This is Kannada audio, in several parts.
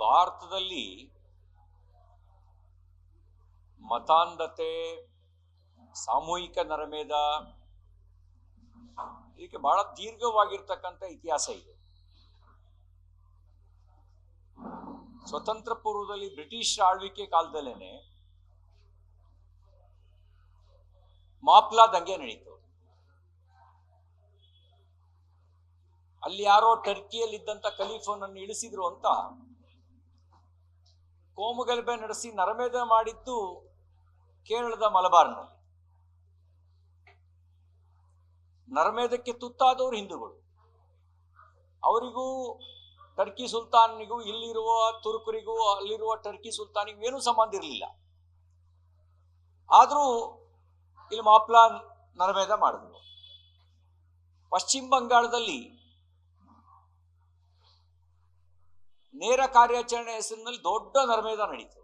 ಭಾರತದಲ್ಲಿ ಮತಾಂಧತೆ, ಸಾಮೂಹಿಕ ನರಮೇಧ ಇದಕ್ಕೆ ಬಹಳ ದೀರ್ಘವಾಗಿರ್ತಕ್ಕಂಥ ಇತಿಹಾಸ ಇದೆ. ಸ್ವತಂತ್ರ ಪೂರ್ವದಲ್ಲಿ ಬ್ರಿಟಿಷ್ ಆಳ್ವಿಕೆ ಕಾಲದಲ್ಲೇನೆ ಮಾಪ್ಲಾ ದಂಗೆ ನಡೀತು. ಅಲ್ಲಿ ಯಾರೋ ಟರ್ಕಿಯಲ್ಲಿದ್ದಂತ ಖಲೀಫನನ್ನು ಇಳಿಸಿದ್ರು ಅಂತ ಕೋಮುಗಲಭೆ ನಡೆಸಿ ನರಮೇಧ ಮಾಡಿದ್ದು ಕೇರಳದ ಮಲಬಾರ್ನಲ್ಲಿ. ನರಮೇಧಕ್ಕೆ ತುತ್ತಾದವರು ಹಿಂದೂಗಳು. ಅವರಿಗೂ ಟರ್ಕಿ ಸುಲ್ತಾನಿಗೂ ಇಲ್ಲಿರುವ ತುರ್ಕರಿಗೂ ಅಲ್ಲಿರುವ ಟರ್ಕಿ ಸುಲ್ತಾನಿಗೂ ಏನೂ ಸಂಬಂಧ ಇರಲಿಲ್ಲ. ಆದರೂ ಇಲ್ಲಿ ಮಾಪ್ಲಾ ನರಮೇದ ಮಾಡಿದ್ರು. ಪಶ್ಚಿಮ ಬಂಗಾಳದಲ್ಲಿ ನೇರ ಕಾರ್ಯಾಚರಣೆ ಹೆಸರಿನಲ್ಲಿ ದೊಡ್ಡ ನರಮೇಧ ನಡೀತು.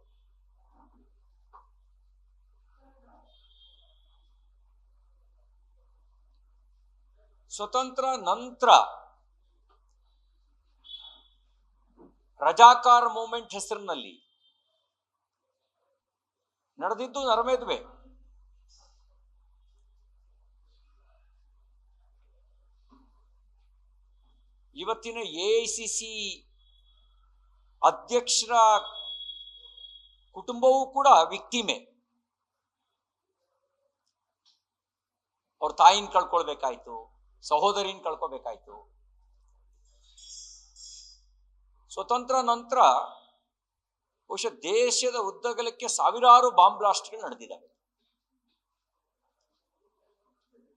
ಸ್ವತಂತ್ರ ನಂತರ ರಜಾಕಾರ್ ಮೂಮೆಂಟ್ ಹೆಸರಿನಲ್ಲಿ ನಡೆದಿದ್ದು ನರ್ಮೇದ್ವೆ ಇವತ್ತಿನ ಎ ಸಿ ಸಿ ಅಧ್ಯಕ್ಷರ ಕುಟುಂಬವೂ ಕೂಡ ವಿಕ್ಟಿಮೆ. ಅವ್ರ ತಾಯಿನ ಕಳ್ಕೊಳ್ಬೇಕಾಯ್ತು, ಸಹೋದರಿನ ಕಳ್ಕೊಬೇಕಾಯ್ತು ಸ್ವತಂತ್ರ ನಂತರ ಬಹುಶಃ ದೇಶದ ಉದ್ದಗಲಕ್ಕೆ ಸಾವಿರಾರು ಬಾಂಬ್ ಬ್ಲಾಸ್ಟ್ಗಳು ನಡೆದಿದ್ದಾವೆ.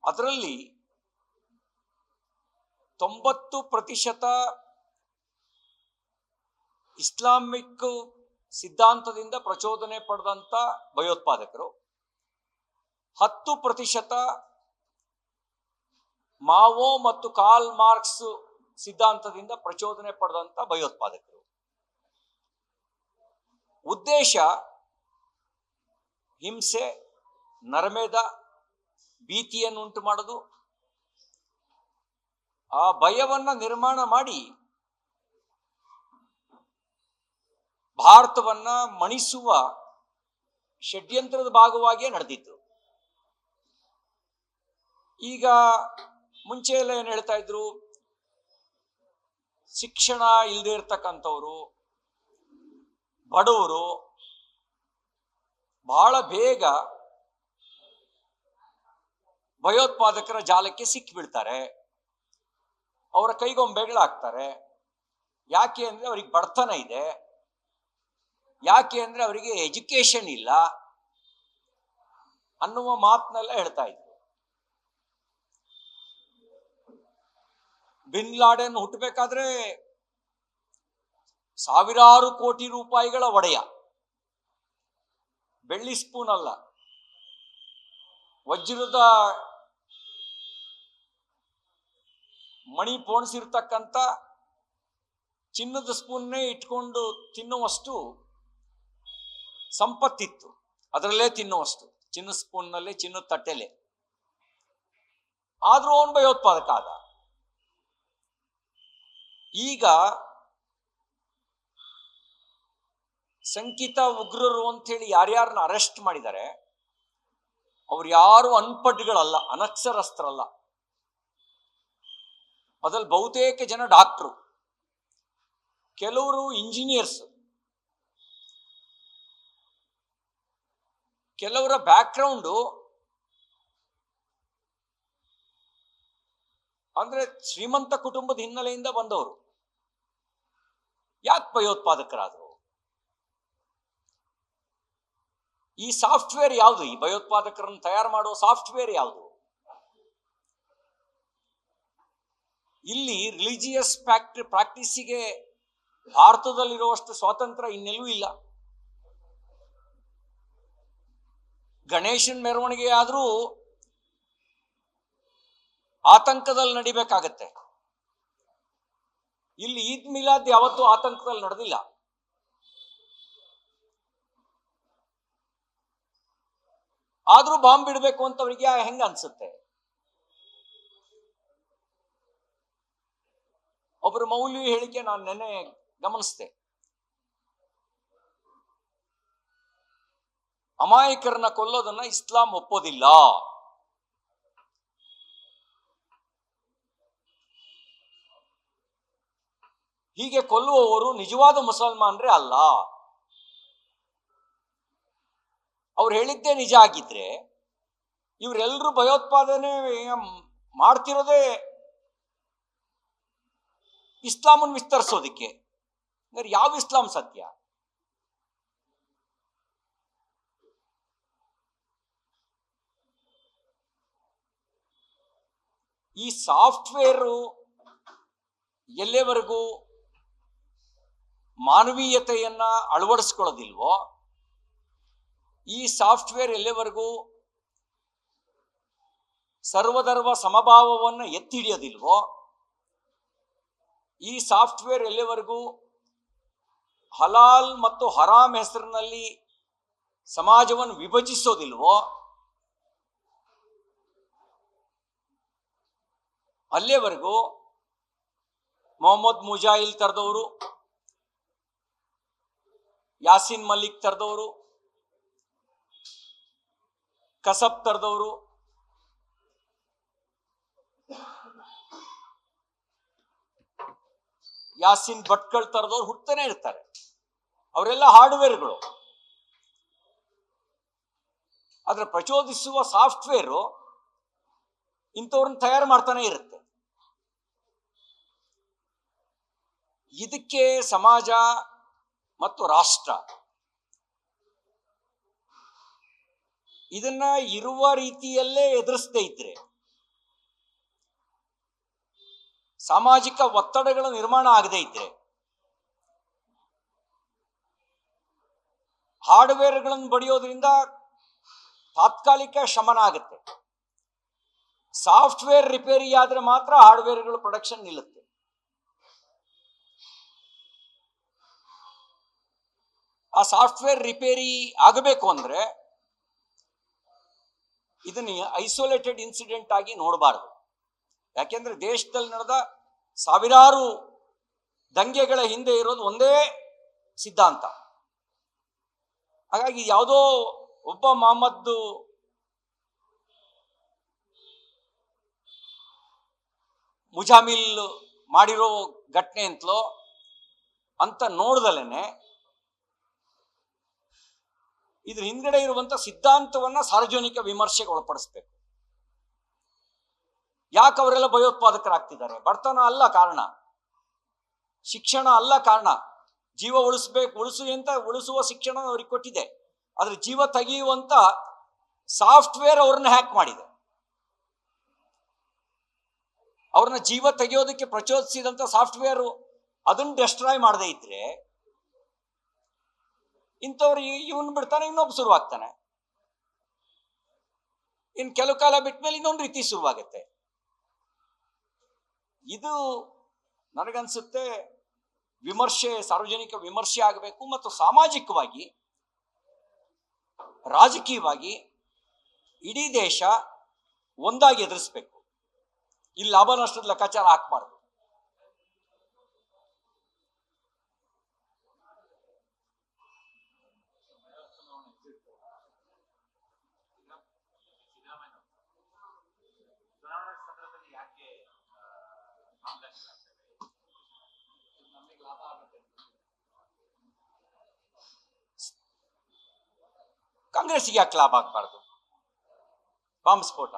ಅದರಲ್ಲಿ ತೊಂಬತ್ತು ಪ್ರತಿಶತ ಇಸ್ಲಾಮಿಕ್ ಸಿದ್ಧಾಂತದಿಂದ ಪ್ರಚೋದನೆ ಪಡೆದಂತ ಭಯೋತ್ಪಾದಕರು. ಹತ್ತು ಪ್ರತಿಶತ ಮಾವೋ ಮತ್ತು ಕಾಲ್ ಮಾರ್ಕ್ಸ್ ಸಿದ್ಧಾಂತದಿಂದ ಪ್ರಚೋದನೆ ಪಡೆದಂತ ಭಯೋತ್ಪಾದಕರು. ಉದ್ದೇಶ, ಹಿಂಸೆ, ನರಮೇಧ ಭೀತಿಯನ್ನುಂಟು ಮಾಡೋದು ಆ ಭಯವನ್ನ ನಿರ್ಮಾಣ ಮಾಡಿ ಭಾರತವನ್ನ ಮಣಿಸುವ ಷಡ್ಯಂತ್ರದ ಭಾಗವಾಗಿಯೇ ನಡೆದಿತ್ತು. ಈಗ ಮುಂಚೆ ಎಲ್ಲ ಏನ್ ಹೇಳ್ತಾ ಇದ್ರು? ಶಿಕ್ಷಣ ಇಲ್ಲದೆ ಇರ್ತಕ್ಕಂಥವ್ರು, ಬಡವರು ಬಹಳ ಬೇಗ ಭಯೋತ್ಪಾದಕರ ಜಾಲಕ್ಕೆ ಸಿಕ್ಕಿಬಿಡ್ತಾರೆ. ಅವರ ಕೈಗೊಂಬೆಗಳಾಗ್ತಾರೆ. ಯಾಕೆ ಅಂದ್ರೆ ಅವ್ರಿಗೆ ಬಡತನ ಇದೆ. ಯಾಕೆ ಅಂದ್ರೆ ಅವರಿಗೆ ಎಜುಕೇಶನ್ ಇಲ್ಲ ಅನ್ನುವ ಮಾತನ್ನೆಲ್ಲ ಹೇಳ್ತಾ ಇದ್ರು. ಬಿನ್ ಲಾಡೆನ್ ಹುಟ್ಟಬೇಕಾದ್ರೆ ಸಾವಿರಾರು ಕೋಟಿ ರೂಪಾಯಿಗಳ ಒಡೆಯ. ಬೆಳ್ಳಿ ಸ್ಪೂನ್ ಅಲ್ಲ. ವಜ್ರದ ಮಣಿ ಪೋಣಿಸಿರ್ತಕ್ಕಂಥ ಚಿನ್ನದ ಸ್ಪೂನ್ನೇ ಇಟ್ಕೊಂಡು ತಿನ್ನುವಷ್ಟು ಸಂಪತ್ತಿತ್ತು. ಅದರಲ್ಲೇ ತಿನ್ನುವಷ್ಟು. ಚಿನ್ನ ಸ್ಪೂನ್ನಲ್ಲೇ ಚಿನ್ನ ತಟ್ಟೆಲೆ. ಆದ್ರೂ ಅವನು ಭಯೋತ್ಪಾದಕ ಆದ. ಈಗ ಸಂಕಿತ ಉಗ್ರರು ಅಂತ ಹೇಳಿ ಯಾರ್ಯಾರನ್ನ ಅರೆಸ್ಟ್ ಮಾಡಿದ್ದಾರೆ, ಅವ್ರು ಯಾರು ಅನ್ಪಡ್ಗಳಲ್ಲ, ಅನಕ್ಷರಸ್ಥರಲ್ಲ. ಅದ್ರಲ್ಲಿ ಬಹುತೇಕ ಜನ ಡಾಕ್ಟ್ರು ಕೆಲವರು ಇಂಜಿನಿಯರ್ಸ್ ಕೆಲವರ ಬ್ಯಾಕ್ಗ್ರೌಂಡು ಅಂದ್ರೆ ಶ್ರೀಮಂತ ಕುಟುಂಬದ ಹಿನ್ನೆಲೆಯಿಂದ ಬಂದವರು. ಯಾಕೆ ಭಯೋತ್ಪಾದಕರಾದರು? ಈ ಸಾಫ್ಟ್ವೇರ್ ಯಾವುದು? ಈ ಭಯೋತ್ಪಾದಕರನ್ನು ತಯಾರು ಮಾಡುವ ಸಾಫ್ಟ್ವೇರ್ ಯಾವುದು? ಇಲ್ಲಿ ರಿಲಿಜಿಯಸ್ ಫ್ಯಾಕ್ಟ್ರಿ ಪ್ರಾಕ್ಟೀಸಿಗೆ ಭಾರತದಲ್ಲಿರುವಷ್ಟು ಸ್ವಾತಂತ್ರ್ಯ ಇನ್ನೆಲ್ಲೂ ಇಲ್ಲ. ಗಣೇಶನ್ ಮೆರವಣಿಗೆ ಆದರೂ ಆತಂಕದಲ್ಲಿ ನಡಿಬೇಕಾಗತ್ತೆ. ಇಲ್ಲಿ ಈದ್ ಮಿಲಾದ್ ಯಾವತ್ತೂ ಆತಂಕದಲ್ಲಿ ನಡೆದಿಲ್ಲ. ಆದ್ರೂ ಬಾಂಬ್ ಬಿಡಬೇಕು ಅಂತ ಅವರಿಗೆ ಹೆಂಗ ಅನ್ಸುತ್ತೆ? ಒಬ್ಬರು ಮೌಲ್ಯ ಹೇಳಿಕೆ ನಾನು ನೆನ್ನೆ ಗಮನಿಸಿದೆ. ಅಮಾಯಕರನ್ನ ಕೊಲ್ಲೋದನ್ನ ಇಸ್ಲಾಂ ಒಪ್ಪೋದಿಲ್ಲ. ಹೀಗೆ ಕೊಲ್ಲುವವರು ನಿಜವಾದ ಮುಸಲ್ಮಾನ್ರೆ ಅಲ್ಲ. ಅವ್ರು ಹೇಳಿದ್ದೇ ನಿಜ ಆಗಿದ್ರೆ ಇವರೆಲ್ಲರೂ ಭಯೋತ್ಪಾದನೆ ಮಾಡ್ತಿರೋದೇ ಇಸ್ಲಾಮನ್ನು ವಿಸ್ತರಿಸೋದಿಕ್ಕೆ. ಅಂದ್ರೆ ಯಾವ ಇಸ್ಲಾಂ ಸತ್ಯ? ಈ ಸಾಫ್ಟ್ವೇರು ಎಲ್ಲಿವರೆಗೂ ಮಾನವೀಯತೆಯನ್ನ ಅಳವಡಿಸ್ಕೊಳ್ಳೋದಿಲ್ವೋ, ಈ ಸಾಫ್ಟ್ವೇರ್ ಎಲ್ಲಿವರೆಗೂ ಸರ್ವಧರ್ಮ ಸಮಭಾವವನ್ನು ಎತ್ತಿ ಹಿಡಿಯೋದಿಲ್ವೋ ಈ ಸಾಫ್ಟ್ವೇರ್ ಎಲ್ಲಿವರೆಗೂ ಹಲಾಲ್ ಮತ್ತು ಹರಾಮ್ ಹೆಸರಿನಲ್ಲಿ ಸಮಾಜವನ್ನು ವಿಭಜಿಸೋದಿಲ್ವೋ ಅಲ್ಲಿಯವರೆಗೂ ಮೊಹಮ್ಮದ್ ಮುಜಾಹಿಲ್ ತರದವರು, ಯಾಸಿನ್ ಮಲ್ಲಿಕ್ ತರದವರು, ಕಸಬ್ ತರದವರು, ಯಾಸಿನ್ ಭಟ್ಕಳ್ ತರದವ್ರು ಹುಡ್ತಾನೆ ಇರ್ತಾರೆ. ಅವರೆಲ್ಲ ಹಾರ್ಡ್ವೇರ್ಗಳು. ಆದ್ರೆ ಪ್ರಚೋದಿಸುವ ಸಾಫ್ಟ್ವೇರು ಇಂಥವ್ರನ್ನ ತಯಾರು ಮಾಡ್ತಾನೆ ಇರುತ್ತೆ. ಇದಕ್ಕೆ ಸಮಾಜ ಮತ್ತು ರಾಷ್ಟ್ರ. ಇದನ್ನ ಇರುವ ರೀತಿಯಲ್ಲೇ ಎದುರಿಸದೇ ಇದ್ರೆ, ಸಾಮಾಜಿಕ ಒತ್ತಡಗಳ ನಿರ್ಮಾಣ ಆಗದೇ ಇದ್ರೆ, ಹಾರ್ಡ್ವೇರ್ಗಳನ್ನು ಬಡಿಯೋದ್ರಿಂದ ತಾತ್ಕಾಲಿಕ ಶಮನ ಆಗುತ್ತೆ. ಸಾಫ್ಟ್ವೇರ್ ರಿಪೇರಿ ಆದ್ರೆ ಮಾತ್ರ ಹಾರ್ಡ್ವೇರ್ಗಳು ಪ್ರೊಡಕ್ಷನ್ ನಿಲ್ಲುತ್ತೆ. ಆ ಸಾಫ್ಟ್ವೇರ್ ರಿಪೇರಿ ಆಗಬೇಕು ಅಂದ್ರೆ ಇದನ್ನ ಐಸೋಲೇಟೆಡ್ ಇನ್ಸಿಡೆಂಟ್ ಆಗಿ ನೋಡಬಾರ್ದು. ಯಾಕೆಂದ್ರೆ ದೇಶದಲ್ಲಿ ನಡೆದ ಸಾವಿರಾರು ದಂಗೆಗಳ ಹಿಂದೆ ಇರೋದು ಒಂದೇ ಸಿದ್ಧಾಂತ. ಹಾಗಾಗಿ ಯಾವುದೋ ಒಬ್ಬ ಮೊಹಮ್ಮದ್ದು ಮುಜಾಮಿಲ್ ಮಾಡಿರೋ ಘಟನೆ ಅಂತಲೋ ಅಂತ ನೋಡ್ದಲೇನೆ ಇದ್ರ ಹಿಂದ್ಗಡೆ ಇರುವಂತ ಸಿದ್ಧಾಂತವನ್ನ ಸಾರ್ವಜನಿಕ ವಿಮರ್ಶೆಗೆ ಒಳಪಡಿಸ್ಬೇಕು. ಯಾಕೆ ಅವರೆಲ್ಲ ಭಯೋತ್ಪಾದಕರಾಗ್ತಿದ್ದಾರೆ? ಬಡತನ ಅಲ್ಲ ಕಾರಣ. ಶಿಕ್ಷಣ ಅಲ್ಲ ಕಾರಣ. ಜೀವ ಉಳಿಸ್ಬೇಕು, ಉಳಿಸು ಅಂತ ಉಳಿಸುವ ಶಿಕ್ಷಣ ಅವ್ರಿಗೆ ಕೊಟ್ಟಿದೆ. ಆದ್ರೆ ಜೀವ ತೆಗೆಯುವಂತ ಸಾಫ್ಟ್ವೇರ್ ಅವ್ರನ್ನ ಹ್ಯಾಕ್ ಮಾಡಿದೆ. ಅವ್ರನ್ನ ಜೀವ ತೆಗೆಯೋದಕ್ಕೆ ಪ್ರಚೋದಿಸಿದಂತ ಸಾಫ್ಟ್ವೇರ್ ಅದನ್ನ ಡೆಸ್ಟ್ರಾಯ್ ಮಾಡದೇ ಇದ್ರೆ ಇಂಥವ್ರು ಇವನ್ ಬಿಡ್ತಾನೆ ಇನ್ನೊಬ್ಬ ಶುರುವಾಗ್ತಾನೆ. ಇನ್ ಕೆಲವು ಕಾಲ ಬಿಟ್ಮೇಲೆ ಇನ್ನೊಂದು ರೀತಿ ಶುರುವಾಗುತ್ತೆ. ಇದು ನನಗನ್ಸುತ್ತೆ ವಿಮರ್ಶೆ, ಸಾರ್ವಜನಿಕ ವಿಮರ್ಶೆ ಆಗಬೇಕು ಮತ್ತು ಸಾಮಾಜಿಕವಾಗಿ, ರಾಜಕೀಯವಾಗಿ ಇಡೀ ದೇಶ ಒಂದಾಗಿ ಎದುರಿಸ್ಬೇಕು. ಇಲ್ಲಿ ಲಾಭ, ನಷ್ಟದ ಲೆಕ್ಕಾಚಾರ ಹಾಕ್ಬಾರ್ದು ಚುನಾವಣೆ ಸಂದರ್ಭದಲ್ಲಿ ಯಾಕೆ ಕಾಂಗ್ರೆಸ್ ನಮಗೆ ಲಾಭ ಆಗುತ್ತೆ ಕಾಂಗ್ರೆಸ್ಗೆ ಯಾಕೆ ಲಾಭ ಆಗಬಾರ್ದು? ಬಾಂಬ್ ಸ್ಫೋಟ.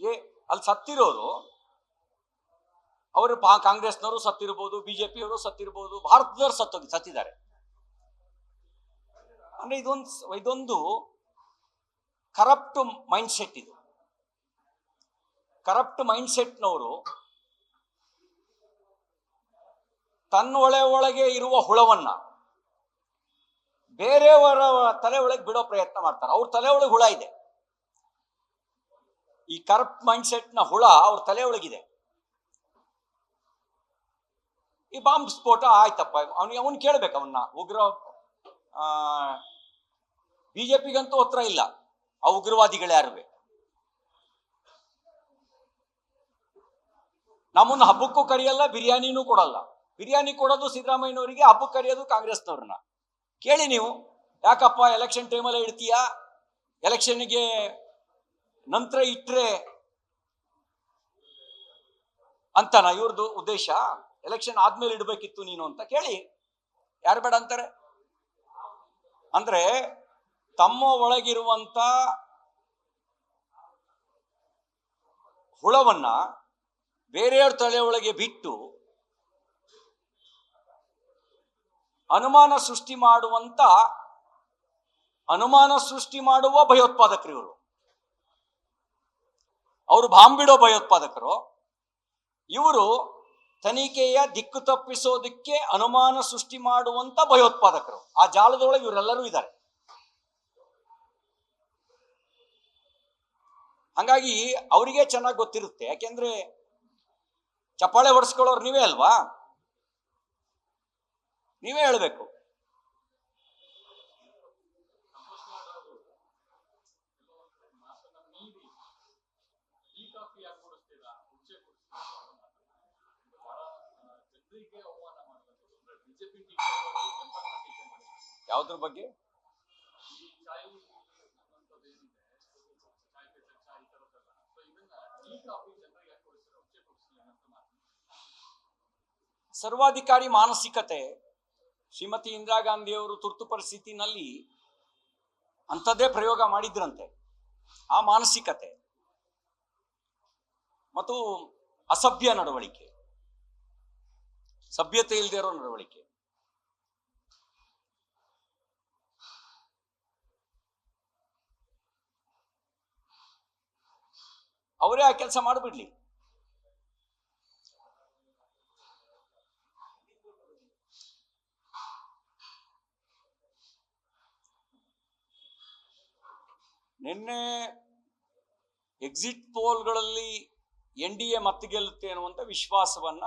ಏ, ಅಲ್ಲಿ ಸತ್ತಿರೋರು, ಅವರು ಕಾಂಗ್ರೆಸ್ನವರು ಸತ್ತಿರ್ಬೋದು, ಬಿಜೆಪಿಯವರು ಸತ್ತಿರ್ಬೋದು, ಭಾರತದವರು ಸತ್ತೋಗಿ ಸತ್ತಿದ್ದಾರೆ. ಅಂದ್ರೆ ಇದೊಂದು ಇದೊಂದು ಕರಪ್ಟ್ ಮೈಂಡ್ ಸೆಟ್ ಇದು. ಕರಪ್ಟ್ ಮೈಂಡ್ ಸೆಟ್ನವರು ತನ್ನೊಳೆ ಒಳಗೆ ಇರುವ ಹುಳವನ್ನ ಬೇರೆಯವರ ತಲೆ ಒಳಗೆ ಬಿಡೋ ಪ್ರಯತ್ನ ಮಾಡ್ತಾರೆ. ಅವ್ರ ತಲೆ ಒಳಗೆ ಹುಳ ಇದೆ. ಈ ಕರಪ್ಟ್ ಮೈಂಡ್ನ ಹುಳ ಅವ್ರ ತಲೆ ಒಳಗಿದೆ. ಈ ಬಾಂಬ್ ಸ್ಫೋಟ ಆಯ್ತಪ್ಪ. ಅವನಿಗೆ ಅವನ್ ಕೇಳ್ಬೇಕು ಅವನ್ನ ಉಗ್ರ ಬಿಜೆಪಿಗಂತೂ ಹತ್ರ ಇಲ್ಲ. ಆ ಉಗ್ರವಾದಿಗಳು ಯಾರುವೆ? ನಮ್ಮನ್ನ ಹಬ್ಬಕ್ಕೂ ಕರೆಯಲ್ಲ, ಬಿರಿಯಾನಿನೂ ಕೊಡಲ್ಲ. ಬಿರಿಯಾನಿ ಕೊಡೋದು ಸಿದ್ದರಾಮಯ್ಯನವರಿಗೆ ಹಬ್ಬಕ್ಕೆ ಕರೆಯೋದು ಕಾಂಗ್ರೆಸ್ನವ್ರನ್ನ. ಕೇಳಿ ನೀವು, ಯಾಕಪ್ಪ ಎಲೆಕ್ಷನ್ ಟೈಮಲ್ಲಿ ಇಡ್ತೀಯಾ? ಎಲೆಕ್ಷನ್ಗೆ ನಂತರ ಇಟ್ರೆ ಅಂತನ ಇವ್ರದ್ದು ಉದ್ದೇಶ? ಎಲೆಕ್ಷನ್ ಆದ್ಮೇಲೆ ಇಡಬೇಕಿತ್ತು ನೀನು ಅಂತ ಕೇಳಿ. ಯಾರು ಬೇಡ ಅಂತಾರೆ? ಅಂದ್ರೆ ತಮ್ಮ ಒಳಗಿರುವಂತ ಹುಳವನ್ನ ಬೇರೆಯವ್ರ ತಲೆ ಒಳಗೆ ಬಿಟ್ಟು ಅನುಮಾನ ಸೃಷ್ಟಿ ಮಾಡುವಂತ ಅನುಮಾನ ಸೃಷ್ಟಿ ಮಾಡುವ ಭಯೋತ್ಪಾದಕರು ಇವರು ಅವರು ಬಾಂಬಿಡೋ ಬಿಡೋ ಭಯೋತ್ಪಾದಕರು. ಇವರು ತನಿಖೆಯ ದಿಕ್ಕು ತಪ್ಪಿಸೋದಕ್ಕೆ ಅನುಮಾನ ಸೃಷ್ಟಿ ಮಾಡುವಂತ ಭಯೋತ್ಪಾದಕರು. ಆ ಜಾಲದೊಳಗೆ ಇವರೆಲ್ಲರೂ ಇದ್ದಾರೆ. ಹಂಗಾಗಿ ಅವರಿಗೆ ಚೆನ್ನಾಗಿ ಗೊತ್ತಿರುತ್ತೆ. ಯಾಕೆಂದ್ರೆ ಚಪ್ಪಾಳೆ ಹೊಡೆಸ್ಕೊಳ್ಳೋರು ನೀವೇ ಅಲ್ವಾ ನೀವೇ ಹೇಳ್ಬೇಕು ಟೀ ಕಾಫಿ ಯಾಕೆ ಕೊಡಿಸ್ತೀರಾ ಮುಂಚೆ ಕೊಡಿಸ್ತೀರಾ ಬಹಳ ಜನರಿಗೆ ಅವಮಾನ ಮಾಡಬೇಕು ಅಂದ್ರೆ ಬಿಜೆಪಿ ಟೀಕೆ ಜನರನ್ನ ಟೀಕೆ ಹೇಳಬೇಕು. ಯಾವ್ದ್ರ ಬಗ್ಗೆ? ಸರ್ವಾಧಿಕಾರಿ ಮಾನಸಿಕತೆ ಶ್ರೀಮತಿ ಇಂದಿರಾ ಗಾಂಧಿಯವರು ತುರ್ತು ಪರಿಸ್ಥಿತಿನಲ್ಲಿ ಅಂಥದ್ದೇ ಪ್ರಯೋಗ ಮಾಡಿದ್ರಂತೆ. ಆ ಮಾನಸಿಕತೆ ಮತ್ತು ಅಸಭ್ಯ ನಡವಳಿಕೆ. ಸಭ್ಯತೆ ಇಲ್ಲದೆ ಇರೋ ನಡವಳಿಕೆ. ಅವರೇ ಆ ಕೆಲಸ ಮಾಡಿಬಿಡ್ಲಿ. ನಿನ್ನೆ ಎಕ್ಸಿಟ್ ಪೋಲ್ಗಳಲ್ಲಿ ಎನ್ ಡಿ ಎ ಮತ್ತೆ ಗೆಲ್ಲುತ್ತೆ ಅನ್ನುವಂಥ ವಿಶ್ವಾಸವನ್ನ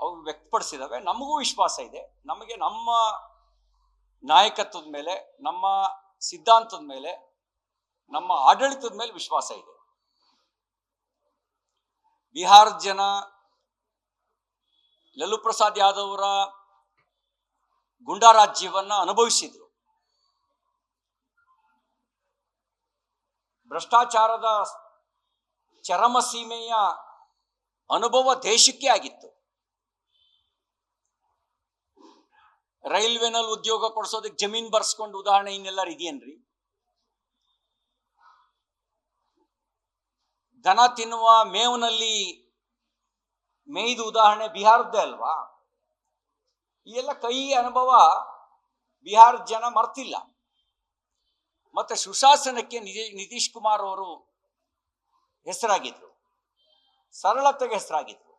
ಅವು ವ್ಯಕ್ತಪಡಿಸಿದಾವೆ. ನಮಗೂ ವಿಶ್ವಾಸ ಇದೆ. ನಮಗೆ ನಮ್ಮ ನಾಯಕತ್ವದ ಮೇಲೆ, ನಮ್ಮ ಸಿದ್ಧಾಂತದ ಮೇಲೆ, ನಮ್ಮ ಆಡಳಿತದ ಮೇಲೆ ವಿಶ್ವಾಸ ಇದೆ. ಬಿಹಾರ ಜನ ಲಲ್ಲು ಪ್ರಸಾದ್ ಯಾದವ್ರ ಗುಂಡಾರಾಜ್ಯವನ್ನು ಗುಂಡಾರಾಜ್ಯವನ್ನ ಅನುಭವಿಸಿದ್ರು. ಭ್ರಷ್ಟಾಚಾರದ ಚರಮ ಸೀಮೆಯ ಅನುಭವ ದೇಶಕ್ಕೆ ಆಗಿತ್ತು. ರೈಲ್ವೆನಲ್ಲಿ ಉದ್ಯೋಗ ಕೊಡಿಸೋದಕ್ಕೆ ಜಮೀನ್ ಬರ್ಸ್ಕೊಂಡು ಉದಾಹರಣೆ ಇನ್ನೆಲ್ಲರೂ ಇದೆಯೇನ್ರಿ? ದನ ತಿನ್ನುವ ಮೇವನಲ್ಲಿ ಮೇಯ್ದು ಉದಾಹರಣೆ ಬಿಹಾರದ್ದೇ ಅಲ್ವಾ? ಈ ಎಲ್ಲ ಕೈ ಅನುಭವ ಬಿಹಾರದ ಜನ ಮರ್ತಿಲ್ಲ. ಮತ್ತೆ ಸುಶಾಸನಕ್ಕೆ ನಿತೀಶ್ ಕುಮಾರ್ ಅವರು ಹೆಸರಾಗಿದ್ರು. ಸರಳತೆಗೆ ಹೆಸರಾಗಿದ್ರು.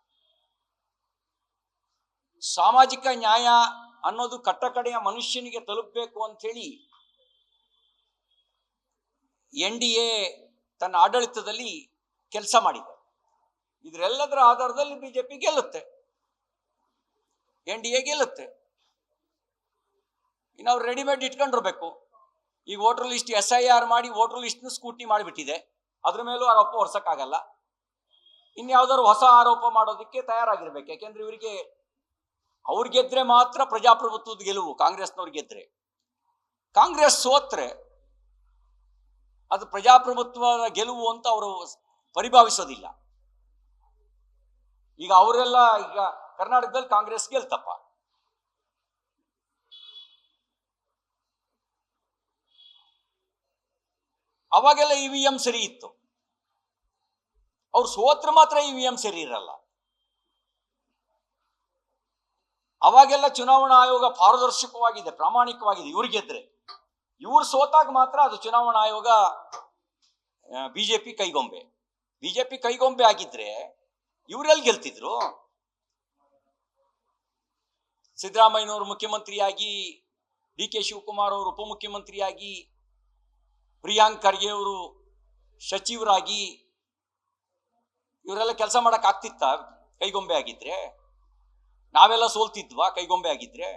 ಸಾಮಾಜಿಕ ನ್ಯಾಯ ಅನ್ನೋದು ಕಟ್ಟಕಡೆಯ ಮನುಷ್ಯನಿಗೆ ತಲುಪಬೇಕು ಅಂತ ಹೇಳಿ ಎನ್ ಡಿ ಎ ತನ್ನ ಆಡಳಿತದಲ್ಲಿ ಕೆಲಸ ಮಾಡಿದೆ. ಇದರೆಲ್ಲದರ ಆಧಾರದಲ್ಲಿ ಬಿಜೆಪಿ ಗೆಲ್ಲುತ್ತೆ. ಎನ್ ಡಿ ಎ ಗೆಲ್ಲುತ್ತೆ. ಇನ್ನು ಅವ್ರು ರೆಡಿಮೇಡ್ ಇಟ್ಕೊಂಡಿರ್ಬೇಕು. ಈಗ voter list S I R ಮಾಡಿ ವೋಟರ್ ಲಿಸ್ಟ್ನ ಸ್ಕೂಟಿ ಮಾಡಿಬಿಟ್ಟಿದೆ. ಅದ್ರ ಮೇಲೂ ಆರೋಪ ಹೊರ್ಸಕ್ಕಾಗಲ್ಲ. ಇನ್ಯಾವ್ದಾದ್ರು ಹೊಸ ಆರೋಪ ಮಾಡೋದಕ್ಕೆ ತಯಾರಾಗಿರ್ಬೇಕು. ಯಾಕೆಂದ್ರೆ ಇವರಿಗೆ, ಅವ್ರು ಗೆದ್ರೆ ಮಾತ್ರ ಪ್ರಜಾಪ್ರಭುತ್ವದ ಗೆಲುವು, ಕಾಂಗ್ರೆಸ್ನವ್ರು ಗೆದ್ರೆ. ಕಾಂಗ್ರೆಸ್ ಸೋತ್ರೆ ಅದು ಪ್ರಜಾಪ್ರಭುತ್ವದ ಗೆಲುವು ಅಂತ ಅವರು ಪರಿಭಾವಿಸೋದಿಲ್ಲ. ಈಗ ಅವರೆಲ್ಲ ಈಗ ಕರ್ನಾಟಕದಲ್ಲಿ ಕಾಂಗ್ರೆಸ್ ಗೆಲ್ತಪ್ಪ. ಅವಾಗೆಲ್ಲ ಇ ವಿ ಎಂ ಸರಿ ಇತ್ತು. ಅವ್ರು ಸೋತ್ರ ಮಾತ್ರ ಇ ವಿ ಎಂ ಸರಿ ಇರಲ್ಲ. ಅವಾಗೆಲ್ಲ ಚುನಾವಣಾ ಆಯೋಗ ಪಾರದರ್ಶಕವಾಗಿದೆ, ಪ್ರಾಮಾಣಿಕವಾಗಿದೆ. ಇವ್ರು ಗೆದ್ರೆ. ಇವ್ರು ಸೋತಾಗ ಮಾತ್ರ ಅದು ಚುನಾವಣಾ ಆಯೋಗ ಬಿಜೆಪಿ ಕೈಗೊಂಬೆ. ಬಿಜೆಪಿ ಕೈಗೊಂಬೆ ಆಗಿದ್ರೆ ಇವರೆಲ್ಲಿ ಗೆಲ್ತಿದ್ರು? ಸಿದ್ದರಾಮಯ್ಯನವರು ಮುಖ್ಯಮಂತ್ರಿಯಾಗಿ, ಡಿ ಕೆ ಶಿವಕುಮಾರ್ ಅವರು ಉಪಮುಖ್ಯಮಂತ್ರಿಯಾಗಿ ಪ್ರಿಯಾಂಕ್ ಖರ್ಗೆ ಅವರು ಸಚಿವರಾಗಿ ಇವರೆಲ್ಲ ಕೆಲಸ ಮಾಡಕ್ ಆಗ್ತಿತ್ತ? ಕೈಗೊಂಬೆ ಆಗಿದ್ರೆ? ನಾವೆಲ್ಲ ಸೋಲ್ತಿದ್ವಾ? ಕೈಗೊಂಬೆ ಆಗಿದ್ರೆ?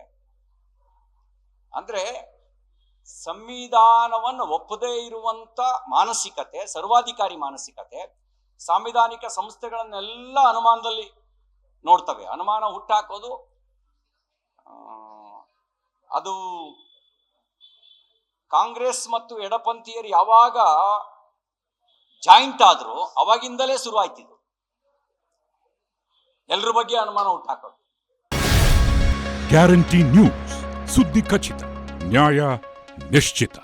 ಅಂದ್ರೆ ಸಂವಿಧಾನವನ್ನು ಒಪ್ಪದೇ ಇರುವಂತ ಮಾನಸಿಕತೆ, ಸರ್ವಾಧಿಕಾರಿ ಮಾನಸಿಕತೆ, ಸಾಂವಿಧಾನಿಕ ಸಂಸ್ಥೆಗಳನ್ನೆಲ್ಲ ಅನುಮಾನದಲ್ಲಿ ನೋಡ್ತವೆ. ಅನುಮಾನ ಹುಟ್ಟಾಕೋದು ಅದು ಕಾಂಗ್ರೆಸ್ ಮತ್ತು ಎಡಪಂಥೀಯರು ಯಾವಾಗ ಜಾಯಿಂಟ್ ಆದ್ರು ಅವಾಗಿಂದಲೇ ಶುರು ಆಯ್ತಿದ್ರು ಎಲ್ಲರ ಬಗ್ಗೆ ಅನುಮಾನ ಉಂಟಾಕೋದು ಗ್ಯಾರಂಟಿ ನ್ಯೂಸ್, ಸುದ್ದಿ ಖಚಿತ, ನ್ಯಾಯ ನಿಶ್ಚಿತ.